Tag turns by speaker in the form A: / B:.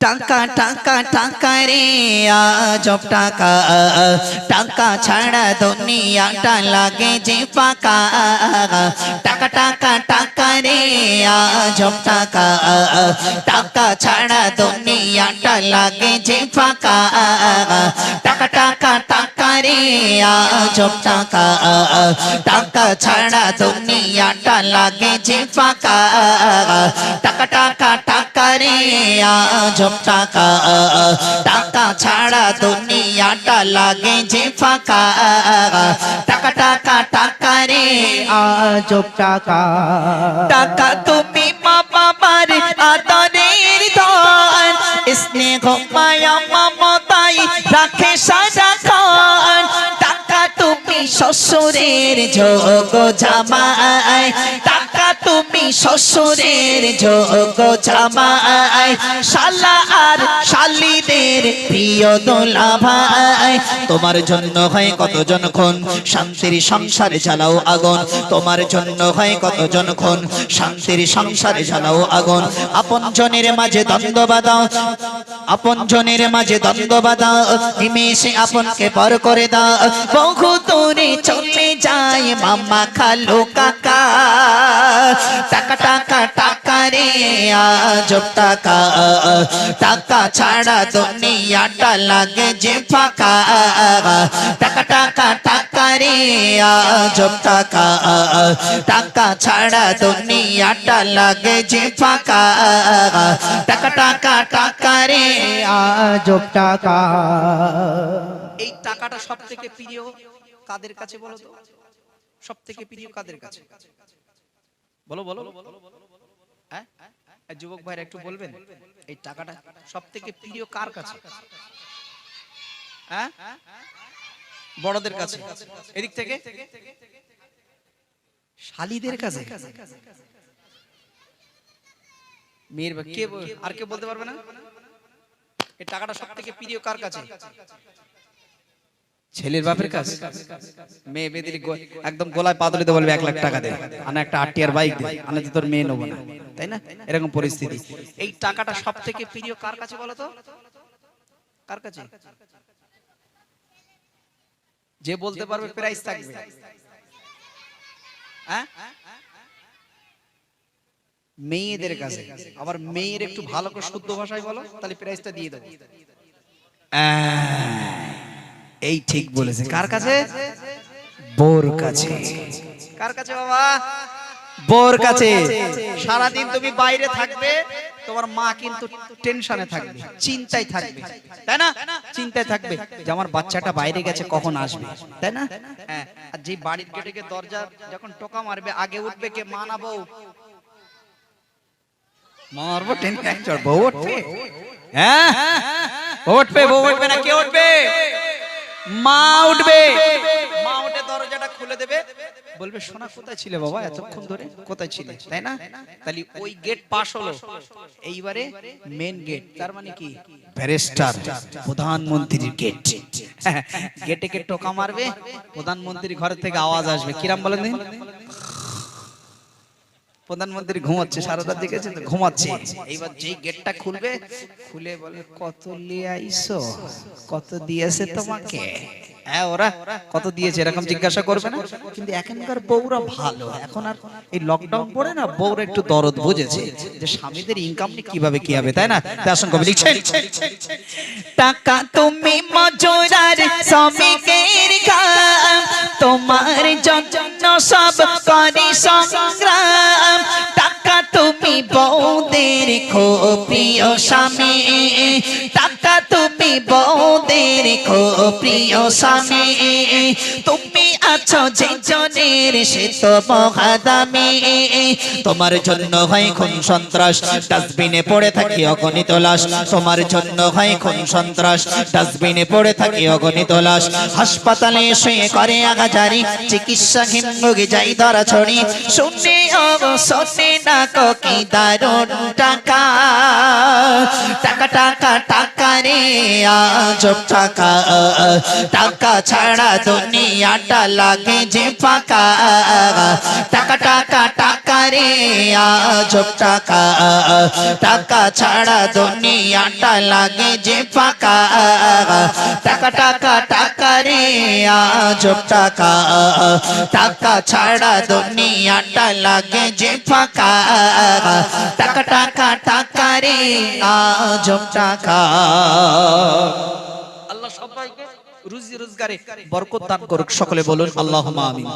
A: টাকা টাকা টাকা রে আজব টাকা টাকা ছাড়া দুনিয়াটা লাগে যে ফাঁকা টাকা টাকা টাকা রে আজব টাকা টাকা ছাড়া দুনিয়াটা লাগে যে ফাঁকা টাকা টাকা টাকা রে আজব টাকা টাকা ছাড়া দুনিয়াটা লাগে যে ফাঁকা টাকা টাকা টাকা রে আজব টাকা টাকা ছাড়া দুনিয়াটা লাগে যে ফাঁকা টাকা টাকা টাকা রে
B: আজব টাকা
A: টাকা তুমি মা বাবার আদরের ধন স্নেহ মায়া মমতাই রাখে সারা খান টাকা তুমি শ্বশুরের যোগ জামাই। টাকা তুমি শ্বশুরের যোগ জামাই। শালা আর শালিদের প্রিয় দোলা ভাই তোমার জন্য হয় কতজন খুন? শান্তির সংসারে জ্বালাও আগুন। তোমার জন্য হয় কতজন খুন? শান্তির সংসারে জ্বালাও আগুন। আপন জনের মাঝে দ্বন্দ্ব বাদাও আপন জনের মাঝে দ্বন্দ্ব বাদাও নিমেষে আপনকে পর করে দাও। বহু দূরে চলে যায় মামা খালো কাকা। টাকা টাকা টাকা রে আজব টাকা টাকা ছাড়া দুনিয়াটা লাগে যে ফাঁকা। টাকা টাকা টাকা রে আজব টাকা টাকা ছাড়া দুনিয়াটা লাগে যে ফাঁকা। টাকা টাকা টাকা রে
B: আজব টাকা।
C: এই টাকাটা সব থেকে প্রিয় কাদের কাছে বলো তো? সব থেকে প্রিয় কাদের কাছে? বলো বলো। হ্যাঁ? যুবক ভাইরা একটু বলবেন? এই টাকাটা সব থেকে প্রিয় কার কাছে? হ্যাঁ? বড়দের কাছে। এদিক থেকে? শালিদের কাছে। মেয়ের কে আর কে বলতে পারবে না? এই টাকাটা সব থেকে প্রিয় কার কাছে? ছেলের বাপের কাছে মেয়ে মেয়ে দিলে একদম গোলায় পা তুলে বলবে এক লাখ টাকা দে। আনা একটা আটিয়ার বাইক দে। আনা তো তোর মেয়ে নেব না। তাই না? এরকম পরিস্থিতি। এই টাকাটা সব থেকে প্রিয় কার কাছে বলো তো? কার কাছে? যে বলতে পারবে প্রাইস থাকবে। হ্যাঁ? মেয়েদের কাছে। আবার মেয়ের একটু ভালো করে শুদ্ধ ভাষায় বলো তাহলে প্রাইসটা দিয়ে দেবো। এই ঠিক বলেছে। কার কাছে? বোর কাছে। কার কাছে বাবা? বোর কাছে। সারাদিন তুমি বাইরে থাকবে তোমার মা কিন্তু টেনশনে থাকবে চিন্তায় থাকবে। তাই না? চিন্তায় থাকবে যে আমার বাচ্চাটা বাইরে গেছে কখন আসবে? তাই না? হ্যাঁ। আর যে বাড়ির গেটে গিয়ে দরজা যখন টোকা মারবে আগে উঠবে কে? মা না বউ? মারবো টেনশন বউ উঠবে? হ্যাঁ? উঠবে বউ উঠবে না কে উঠবে? মা উঠবে। মা উঠে দরজাটা খুলে দেবে। বলবে সোনা কোথায় ছিলে বাবা এতক্ষণ ধরে? কোথায় ছিলে? তাই না? তাহলে ওই গেট পাশ হলো। এইবারে মেন গেট তার মানে কি? ব্যারিস্টার প্রধানমন্ত্রীর গেট গেটে কে টোকা মারবে? প্রধানমন্ত্রীর ঘর থেকে আওয়াজ আসবে। কিরাম বলেন প্রধানমন্ত্রী ঘুমাচ্ছে সারাটা দেখেছেন তো? ঘুমাচ্ছে। এইবার যেই গেটটা খুলবে, খুলে বলে, কত লিয়ে কত দিয়েছে তোমাকে? হ্যাঁ ওরা কত দিয়েছে এরকম জিজ্ঞাসা করবে না। কিন্তু এখনকার বউরা ভালো। এখন আর এই লকডাউন পড়ে না, বউরা একটু দরদ বুঝেছে যে স্বামীদের ইনকাম কীভাবে কি হবে, তাই না? সঙ্গে কবি লিখছেন।
A: টাকা তুমি মজুরার শ্রমিকের কাম তোমার জন্য সব করি সংগ্রাম। বৌদের খো প্রিয় স্বামী। টাকা তুমি বৌদের খো প্রিয় স্বামী। তুমি আছো যে জনের, সে তো মহাদামি। তোমার জন্য হয় খুন সন্ত্রাস, ডাস্টবিনে পড়ে থাকি অগণিত লাশ। তোমার জন্য হয় খুন সন্ত্রাস, ডাস্টবিনে পড়ে থাকি অগণিত লাশ। হাসপাতালে শুয়ে করে আগাজারি চিকিৎসাহীন রোগী যাই ধরা ছড়ি। শুনে অবসরে না কি দারুণ টাকা। টাকা টাকা টাকা রে রে আজব টাকা টাকা ছাড়া দুনিয়াটা লাগে যে ফাঁকা টাকা টাকা টাকা রে আজব টাকা টাকা ছাড়া দুনিয়াটা লাগে যে ফাঁকা টাকা টাকা টাকা রে আজব টাকা। টাকা ছাড়া দুনিয়াটা লাগে যে ফাঁকা। টাকা টাকা টাকা রে আজব টাকা।
C: আল্লাহ সবাইকে রুজি রোজগারে বরকত দান করুক, সকলে বলুন আল্লাহ আমিন।